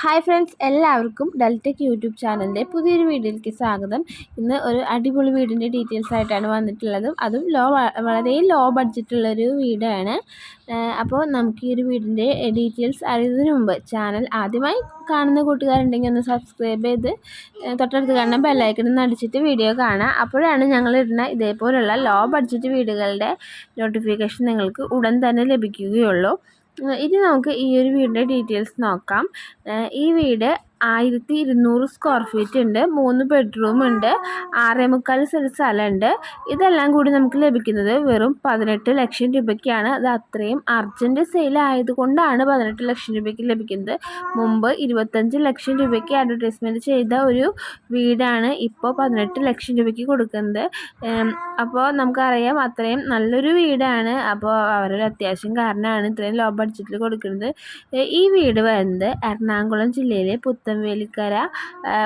Hi friends എല്ലാവർക്കും Deltech YouTube ചാനലിന്റെ പുതിയൊരു വീഡിയോയിലേക്ക് സ്വാഗതം. ഇന്ന് ഒരു അടിപൊളി വീടിന്റെ ഡീറ്റെയിൽസ് ആയിട്ടാണ് വന്നിട്ടുള്ളത്. അതും ലോ വളരെ ലോ ബഡ്ജറ്റുള്ളൊരു വീടാണ്. അപ്പോൾ നമുക്ക് ഈ ഒരു വീടിന്റെ ഡീറ്റെയിൽസ് അറിയുന്നതിന് മുമ്പ് ചാനൽ ആദ്യമായി കാണുന്ന കൂട്ടുകാരുണ്ടെങ്കിൽ ഒന്ന് സബ്സ്ക്രൈബ് ചെയ്ത് തൊട്ടടുത്ത് കാണുന്ന ബെല്ലൈക്കൺ അടിച്ചിട്ട് വീഡിയോ കാണാം അപ്പോഴാണ് ഞങ്ങൾ ഇടുന്ന ഇതേപോലുള്ള ലോ ബഡ്ജറ്റ് വീടുകളുടെ നോട്ടിഫിക്കേഷൻ നിങ്ങൾക്ക് ഉടൻ തന്നെ ലഭിക്കുകയുള്ളൂ. ഇനി നമുക്ക് ഈ ഒരു വീടിന്റെ ഡീറ്റെയിൽസ് നോക്കാം. ഈ വീട് ആയിരത്തി ഇരുന്നൂറ് സ്ക്വയർ ഫീറ്റ് ഉണ്ട് മൂന്ന് ബെഡ്റൂം ഉണ്ട് ആറേ മുക്കാൽ സെന്റ് സ്ഥലമുണ്ട്. ഇതെല്ലാം കൂടി നമുക്ക് ലഭിക്കുന്നത് വെറും പതിനെട്ട് ലക്ഷം രൂപയ്ക്കാണ്. അത് അത്രയും അർജന്റ് സെയിൽ ആയതുകൊണ്ടാണ് പതിനെട്ട് ലക്ഷം രൂപയ്ക്ക് ലഭിക്കുന്നത്. മുമ്പ് ഇരുപത്തഞ്ച് ലക്ഷം രൂപയ്ക്ക് അഡ്വർടൈസ്മെന്റ് ചെയ്ത ഒരു വീടാണ് ഇപ്പോൾ പതിനെട്ട് ലക്ഷം രൂപയ്ക്ക് കൊടുക്കുന്നത്. അപ്പോൾ നമുക്കറിയാം അത്രയും നല്ലൊരു വീടാണ്. അപ്പോൾ അവരൊരു അത്യാവശ്യം കാരണമാണ് ഇത്രയും ലോ ബഡ്ജറ്റിൽ കൊടുക്കുന്നത്. ഈ വീട് വരുന്നത് എറണാകുളം ജില്ലയിലെ പുത്ത പുത്തൻവേലിക്കര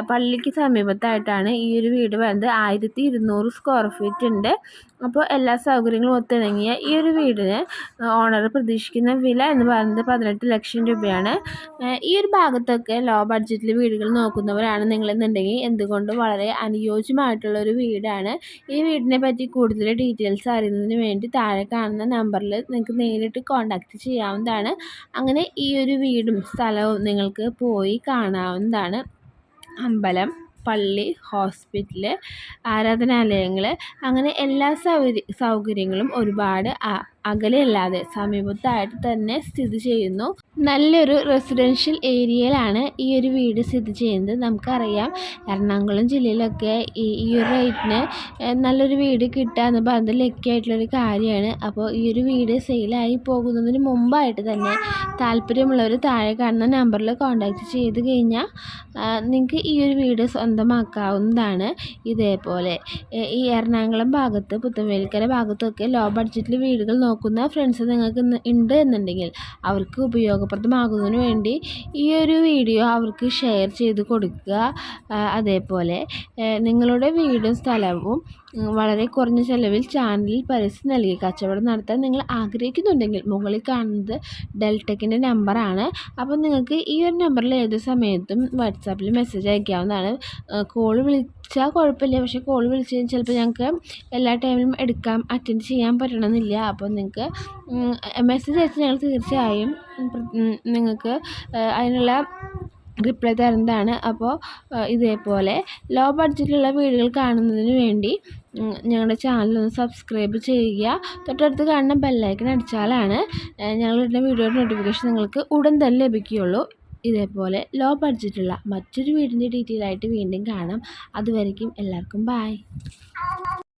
പള്ളിക്ക് സമീപത്തായിട്ടാണ് ഈ ഒരു വീട് വരുന്നത് ആയിരത്തി ഇരുന്നൂറ് സ്ക്വയർ ഫീറ്റ് ഉണ്ട്. അപ്പോൾ എല്ലാ സൗകര്യങ്ങളും ഒത്തിണങ്ങിയ ഈ ഒരു വീടിന് ഓണർ പ്രതീക്ഷിക്കുന്ന വില എന്ന് പറയുന്നത് പതിനെട്ട് ലക്ഷം രൂപയാണ്. ഈ ഒരു ഭാഗത്തൊക്കെ ലോ ബഡ്ജറ്റിൽ വീടുകൾ നോക്കുന്നവരാണ് നിങ്ങളെന്നുണ്ടെങ്കിൽ എന്തുകൊണ്ടും വളരെ അനുയോജ്യമായിട്ടുള്ള ഒരു വീടാണ്. ഈ വീടിനെ പറ്റി കൂടുതൽ ഡീറ്റെയിൽസ് അറിയുന്നതിന് വേണ്ടി താഴെ കാണുന്ന നമ്പറിൽ നിങ്ങൾക്ക് നേരിട്ട് കോൺടാക്റ്റ് ചെയ്യാവുന്നതാണ്. അങ്ങനെ ഈ ഒരു വീടും സ്ഥലവും നിങ്ങൾക്ക് പോയി കാണാവുന്നതാണ്. അമ്പലം. പള്ളി ഹോസ്പിറ്റൽ ആരാധനാലയങ്ങൾ അങ്ങനെ എല്ലാ സൗകര്യങ്ങളും ഒരുപാട് അകലെയല്ലാതെ സമീപത്തായിട്ട് തന്നെ സ്ഥിതി ചെയ്യുന്നു. നല്ലൊരു റെസിഡൻഷ്യൽ ഏരിയയിലാണ് ഈ ഒരു വീട് സ്ഥിതി ചെയ്യുന്നത്. നമുക്കറിയാം എറണാകുളം ജില്ലയിലൊക്കെ ഈ ഈ ഒരു റേറ്റിന് നല്ലൊരു വീട് കിട്ടുക എന്ന് പറഞ്ഞത് ലക്കിയായിട്ടുള്ളൊരു കാര്യമാണ്. അപ്പോൾ ഈ ഒരു വീട് സെയിലായി പോകുന്നതിന് മുമ്പായിട്ട് തന്നെ താല്പര്യമുള്ളവർ താഴെ കാണുന്ന നമ്പറിൽ കോൺടാക്റ്റ് ചെയ്ത് കഴിഞ്ഞാൽ നിങ്ങൾക്ക് ഈ ഒരു വീട് സ്വന്തമാക്കാവുന്നതാണ്. ഇതേപോലെ ഈ എറണാകുളം ഭാഗത്ത് പുത്തൻവേലിക്കര ഭാഗത്തൊക്കെ ലോ ബഡ്ജറ്റിൽ വീടുകൾ നോക്കുന്ന ഫ്രണ്ട്സ് നിങ്ങൾക്ക് ഉണ്ട് എന്നുണ്ടെങ്കിൽ അവർക്ക് ഉപയോഗപ്രദമാകുന്നതിന് വേണ്ടി ഈ ഒരു വീഡിയോ അവർക്ക് ഷെയർ ചെയ്ത് കൊടുക്കുക. അതേപോലെ നിങ്ങളുടെ വീടും സ്ഥലവും വളരെ കുറഞ്ഞ ചെലവിൽ ചാനലിൽ പരസ്യം നൽകി. കച്ചവടം നടത്താൻ നിങ്ങൾ ആഗ്രഹിക്കുന്നുണ്ടെങ്കിൽ മുകളിൽ കാണുന്നത് ഡെൽടെക്കിന്റെ നമ്പറാണ് അപ്പോൾ നിങ്ങൾക്ക് ഈ ഒരു നമ്പറിൽ ഏത് സമയത്തും വാട്സാപ്പിൽ മെസ്സേജ് അയക്കാവുന്നതാണ്. കോൾ വിളിച്ചാൽ കുഴപ്പമില്ല. പക്ഷേ കോൾ വിളിച്ച് ചിലപ്പോൾ ഞങ്ങൾക്ക് എല്ലാ ടൈമിലും എടുക്കാം അറ്റൻഡ് ചെയ്യാൻ പറ്റണമെന്നില്ല. അപ്പോൾ നിങ്ങൾക്ക് മെസ്സേജ് അയച്ചാൽ ഞങ്ങൾ തീർച്ചയായും നിങ്ങൾക്ക് അതിനുള്ള റിപ്ലൈ തരുന്നതാണ്. അപ്പോൾ ഇതേപോലെ ലോ ബഡ്ജറ്റിലുള്ള വീടുകൾ കാണുന്നതിന് വേണ്ടി ഞങ്ങളുടെ ചാനൽ ഒന്ന് സബ്സ്ക്രൈബ് ചെയ്യുക. തൊട്ടടുത്ത് കാണുന്ന ബെല്ലൈക്കൺ അടിച്ചാലാണ് ഞങ്ങളുടെ വീഡിയോയുടെ നോട്ടിഫിക്കേഷൻ നിങ്ങൾക്ക് ഉടൻ തന്നെ ലഭിക്കുകയുള്ളൂ. ഇതേപോലെ ലോ ബഡ്ജറ്റുള്ള മറ്റൊരു വീടിന്റെ ഡീറ്റെയിൽ ആയിട്ട് വീണ്ടും കാണാം. അതുവരയ്ക്കും എല്ലാവർക്കും ബായ്